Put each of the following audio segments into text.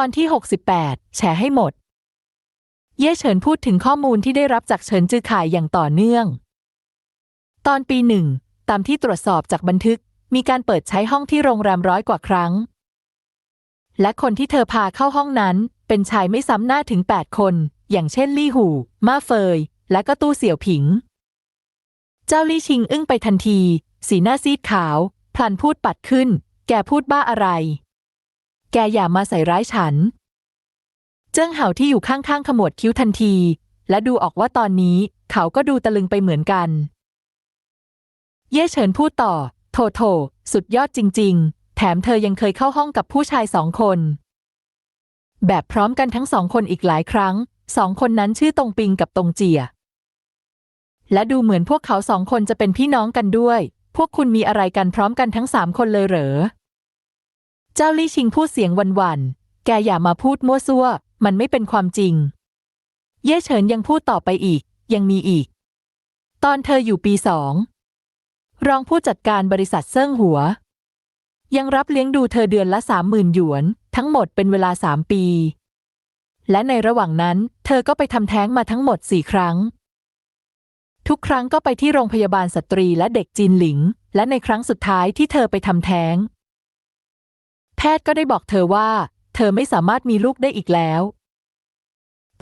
ตอนที่ 68 แชร์ให้หมด เย่เฉินพูดถึงข้อมูลที่ได้รับจากเฉินจือข่ายอย่างต่อเนื่อง ตอนปีหนึ่ง ตามที่ตรวจสอบจากบันทึก มีการเปิดใช้ห้องที่โรงแรมร้อยกว่าครั้ง และคนที่เธอพาเข้าห้องนั้น เป็นชายไม่ซ้ำหน้าถึง 8 คน อย่างเช่นลี่หู มาเฟย และก็ตู้เสี่ยวผิง เจ้าลี่ชิงอึ้งไปทันที สีหน้าซีดขาว พลันพูดปัดขึ้น แกพูดบ้าอะไร แกอย่ามาใส่ร้ายฉัน เจิ้งเห่าที่อยู่ข้างๆขมวดคิ้วทันที และดูออกว่าตอนนี้เขาก็ดูตะลึงไปเหมือนกัน เย่เฉินพูดต่อ โถโถ สุดยอดจริง ๆ แถมเธอยังเคยเข้าห้องกับผู้ชายสองคน แบบพร้อมกันทั้งสองคนอีกหลายครั้ง สองคนนั้นชื่อตงปิงกับตงเจีย และดูเหมือนพวกเขาสองคนจะเป็นพี่น้องกันด้วย พวกคุณมีอะไรกันพร้อมกันทั้งสามคนเลยเหรอ เจ้าลี่ชิงพูดเสียงหวันๆแกอย่ามาพูดมั่วซั่ว มันไม่เป็นความจริง เย่เฉินยังพูดต่อไปอีก ยังมีอีก ตอนเธออยู่ปีสอง รองผู้จัดการบริษัทเซิ่งหัว ยังรับเลี้ยงดูเธอเดือนละสามหมื่นหยวน ทั้งหมดเป็นเวลาสามปี และในระหว่างนั้น เธอก็ไปทำแท้งมาทั้งหมดสี่ครั้ง ทุกครั้งก็ไปที่โรงพยาบาลสตรีและเด็กจีนหลิง และในครั้งสุดท้ายที่เธอไปทำแท้ง แพทย์ก็ได้บอกเธอว่า เธอไม่สามารถมีลูกได้อีกแล้ว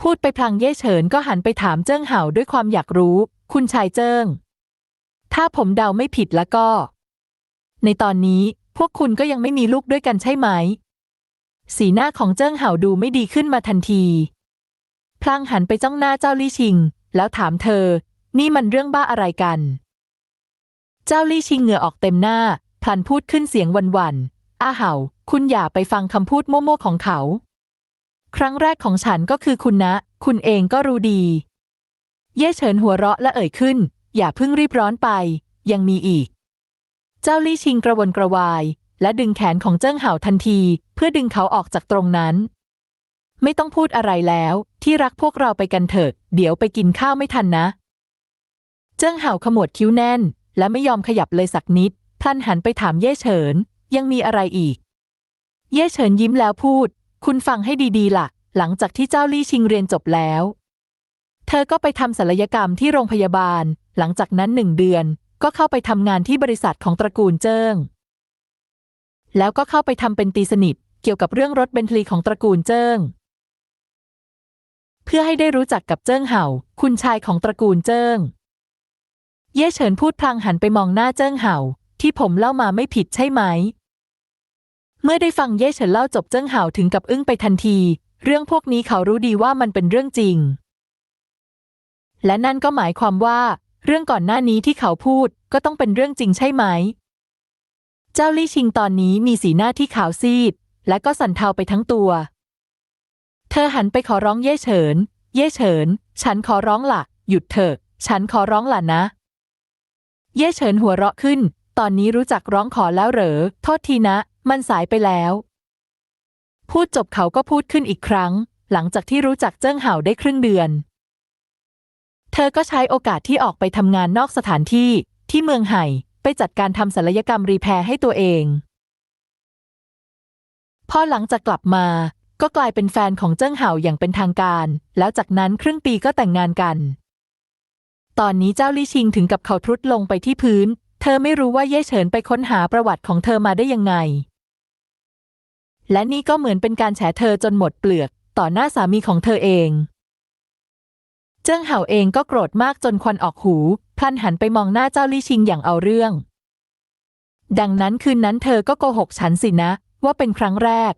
พูดไปพลางเย่เฉินก็หันไปถามเจิ้งเห่าด้วยความอยากรู้ คุณชายเจิ้ง ถ้าผมเดาไม่ผิดแล้วก็ ในตอนนี้พวกคุณก็ยังไม่มีลูกด้วยกันใช่ไหม สีหน้าของเจิ้งเห่าดูไม่ดีขึ้นมาทันที พลางหันไปจ้องหน้าเจ้าลี่ชิง แล้วถามเธอ นี่มันเรื่องบ้าอะไรกัน เจ้าลี่ชิงเหงื่อออกเต็มหน้าพลันพูดขึ้นเสียงวันๆ อาเห่า คุณอย่าไปฟังคำพูดโม่ๆของเขา ครั้งแรกของฉันก็คือคุณนะ คุณเองก็รู้ดี เย่เฉินหัวเราะและเอ่ยขึ้น อย่าเพิ่งรีบร้อนไป ยังมีอีก เจ้าลี่ชิงกระวนกระวาย และดึงแขนของเจิ้งเห่าทันที เพื่อดึงเขาออกจากตรงนั้น ไม่ต้องพูดอะไรแล้ว ที่รักพวกเราไปกันเถิด เดี๋ยวไปกินข้าวไม่ทันนะ เจิ้งเห่าขมวดคิ้วแน่น และไม่ยอมขยับเลยสักนิดพลันหันไปถามเย่เฉิน ยังมีอะไรอีก เย่เฉินยิ้มแล้วพูด คุณฟังให้ดีๆล่ะ หลังจากที่เจ้าลี่ชิงเรียนจบแล้ว เธอก็ไปทำศัลยกรรมที่โรงพยาบาล หลังจากนั้นหนึ่งเดือน ก็เข้าไปทำงานที่บริษัทของตระกูลเจิ้ง แล้วก็เข้าไปทำเป็นตีสนิท เกี่ยวกับเรื่องรถเบนทลีของตระกูลเจิ้ง เพื่อให้ได้รู้จักกับเจิ้งเห่า คุณชายของตระกูลเจิ้ง เย่เฉินพูดพลางหันไปมองหน้าเจิ้งเห่า ที่ผมเล่ามาไม่ผิดใช่ไหม เมื่อได้ฟังเย่เฉินเล่าจบเจิ้งเห่าถึงกับอึ้งไปทันที เรื่องพวกนี้เขารู้ดีว่ามันเป็นเรื่องจริง และนั่นก็หมายความว่า เรื่องก่อนหน้านี้ที่เขาพูดก็ต้องเป็นเรื่องจริงใช่ไหม เจ้าลี่ชิงตอนนี้มีสีหน้าที่ขาวซีด และก็สั่นเทาไปทั้งตัว เธอหันไปขอร้องเย่เฉิน เย่เฉิน ฉันขอร้องละ่ะ หยุดเถอะ ฉันขอร้องล่ะนะ เย่เฉินหัวเราะขึ้น ตอนนี้รู้จักร้องขอแล้วเหรอ โทษทีนะ มันสายไปแล้ว พูดจบเขาก็พูดขึ้นอีกครั้ง หลังจากที่รู้จักเจิ้งเห่าได้ครึ่งเดือน เธอก็ใช้โอกาสที่ออกไปทำงานนอกสถานที่ ที่เมืองไห่ ไปจัดการทำศัลยกรรมรีแพร์ให้ตัวเอง พอหลังจากกลับมา ก็กลายเป็นแฟนของเจิ้งเห่าอย่างเป็นทางการ แล้วจากนั้นครึ่งปีก็แต่งงานกันตอนนี้เจ้าลี่ชิงถึงกับเขาทรุดลงไปที่พื้น เธอไม่รู้ว่าเย่เฉินไปค้นหาประวัติของเธอมาได้ยังไง และนี่ก็เหมือนเป็นการแฉเธอจนหมดเปลือก ต่อหน้าสามีของเธอเอง เจิ้งเห่าเองก็โกรธมากจนควันออกหู พลันหันไปมองหน้าเจ้าลี่ชิงอย่างเอาเรื่อง ดังนั้นคืนนั้นเธอก็โกหกฉันสินะ ว่าเป็นครั้งแรก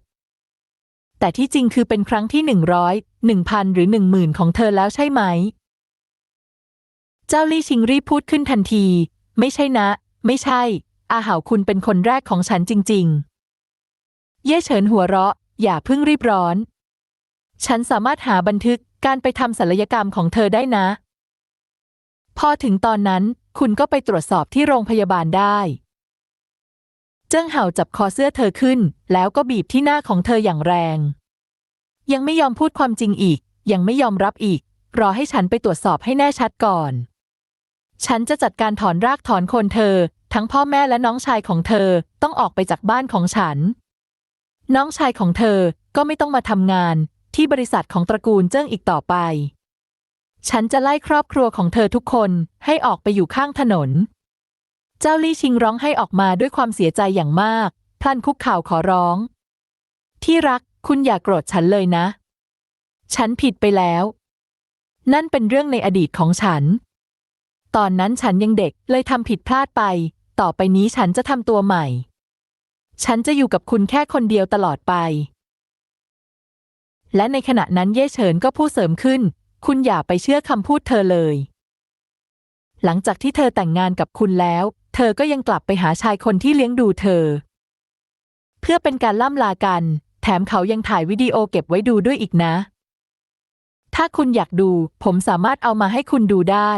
แต่ที่จริงคือเป็นครั้งที่หนึ่งร้อยหนึ่งพันหรือหนึ่งหมื่นของเธอแล้วใช่ไหมเจ้าลี่ชิงรีบพูดขึ้นทันที ไม่ใช่นะ ไม่ใช่ อาเหาคุณเป็นคนแรกของฉันจริง ๆ เย่เฉินหัวเราะ อย่าเพิ่งรีบร้อน ฉันสามารถหาบันทึกการไปทำศัลยกรรมของเธอได้นะ พอถึงตอนนั้นคุณก็ไปตรวจสอบที่โรงพยาบาลได้ เจิ้งเห่าจับคอเสื้อเธอขึ้น แล้วก็บีบที่หน้าของเธออย่างแรง ยังไม่ยอมพูดความจริงอีก ยังไม่ยอมรับอีก รอให้ฉันไปตรวจสอบให้แน่ชัดก่อน ฉันจะจัดการถอนรากถอนโคนเธอ ทั้งพ่อแม่และน้องชายของเธอต้องออกไปจากบ้านของฉัน น้องชายของเธอก็ไม่ต้องมาทำงานที่บริษัทของตระกูลเจิ้งอีกต่อไป ฉันจะไล่ครอบครัวของเธอทุกคนให้ออกไปอยู่ข้างถนน เจ้าลี่ชิงร้องให้ออกมาด้วยความเสียใจอย่างมาก พลันคุกเข่าขอร้อง ที่รักคุณอย่ากโกรธฉันเลยนะ ฉันผิดไปแล้ว นั่นเป็นเรื่องในอดีตของฉัน ตอนนั้นฉันยังเด็กเลยทำผิดพลาดไป ต่อไปนี้ฉันจะทำตัวใหม่ ฉันจะอยู่กับคุณแค่คนเดียวตลอดไป และในขณะนั้นเย่เฉินก็พูดเสริมขึ้น คุณอย่าไปเชื่อคำพูดเธอเลย หลังจากที่เธอแต่งงานกับคุณแล้ว เธอก็ยังกลับไปหาชายคนที่เลี้ยงดูเธอ เพื่อเป็นการล่ำลากัน แถมเขายังถ่ายวิดีโอเก็บไว้ดูด้วยอีกนะ ถ้าคุณอยากดู ผมสามารถเอามาให้คุณดูได้